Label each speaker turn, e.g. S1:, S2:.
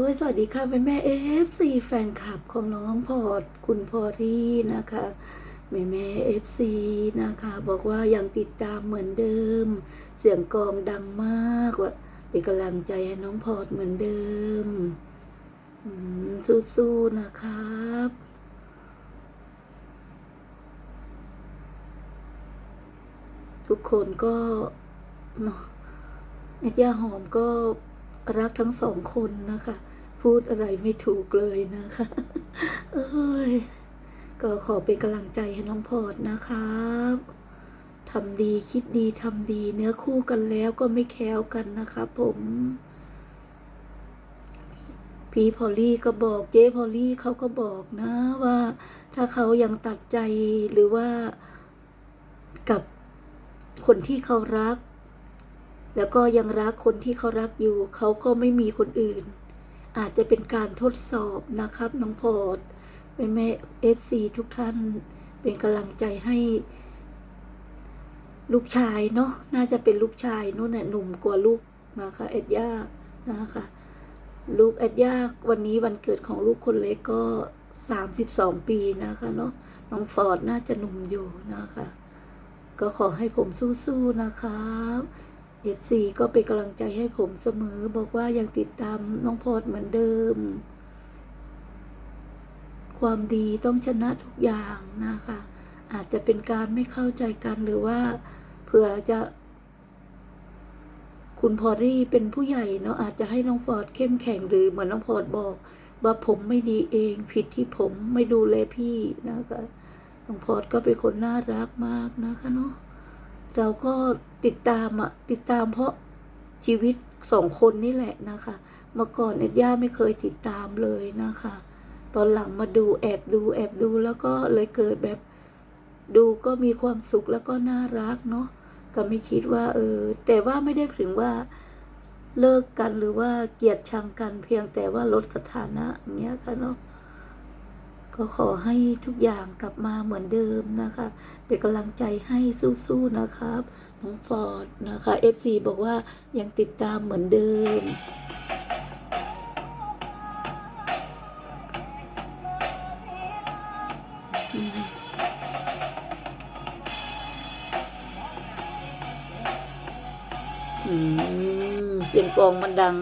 S1: สวัสดีค่ะแม่แม่เอฟซีแฟนคลับของน้องพอร์ตคุณพอรี่นะคะ แม่แม่เอฟซีนะคะ บอกว่ายังติดตามเหมือนเดิม เสียงกองดังมากว่าเป็นกำลังใจให้น้องพอร์ตเหมือนเดิมอืมสู้ๆนะครับทุกคนก็เนาะแอดย่าหอมก็รักทั้งสองคนนะคะ พูดอะไรไม่ถูกเลยนะคะ เอ้ย ก็ขอเป็นกำลังใจให้น้องพอร์ตนะครับทำดีคิดดีทำดีเนื้อคู่กันแล้วก็ไม่แค้วกันนะครับผมพี่พอลลี่ก็บอกเจ๊พอลลี่เขาก็บอกนะว่า ถ้าเขายังตัดใจหรือว่ากับคนที่เขารัก แล้วก็ยังรักคนที่เขารักอยู่ เขาก็ไม่มีคนอื่น อาจจะเป็นการทดสอบนะครับน้องพอร์ตแม่แม่เอฟซีทุกท่านเป็นกำลังใจให้ ลูกชายเนาะน่าจะเป็นลูกชายนู่นน่ะหนุ่มกว่าลูกนะคะเอ็ดย่านะคะลูกเอ็ดย่าวันนี้วันเกิดของลูกคนเล็กก็สามสิบสองปีนะคะเนาะน้องฟอร์ดน่าจะหนุ่มอยู่นะคะ ก็ขอให้ผมสู้ๆนะครับ เอฟซีก็เป็นกำลังใจให้ผมเสมอ บอกว่ายังติดตามน้องพอร์ตเหมือนเดิม ความดีต้องชนะทุกอย่างนะคะ อาจจะเป็นการไม่เข้าใจกันหรือว่าเผื่อจะ คุณพอรี่เป็นผู้ใหญ่เนาะอาจจะให้น้องฟอร์ดเข้มแข็งหรือเหมือนน้องฟอร์ดบอก ว่าผมไม่ดีเองผิดที่ผมไม่ดูแลพี่นะคะน้องพอร์ดก็เป็นคนน่ารักมากนะคะเนาะ เราก็ติดตามอะติดตามเพราะชีวิตสองคนนี่แหละนะคะ เมื่อก่อนเอ็ดย่าไม่เคยติดตามเลยนะคะ ตอนหลังมาดูแอบดูแอบดูแล้วก็เลยเกิดแบบดูก็มีความสุขแล้วก็น่ารักเนาะก็ไม่คิดว่า เออ แต่ว่าไม่ได้ถึงว่าเลิกกันหรือว่าเกลียดชังกันเพียงแต่ว่าลดสถานะเงี้ยค่ะเนาะ ก็ขอให้ทุกอย่างกลับมาเหมือนเดิมนะคะ เป็นกำลังใจให้สู้ๆนะครับน้องฟอร์ดนะคะ FC บอกว่ายังติดตามเหมือนเดิมอืมเสียงกองมันดัง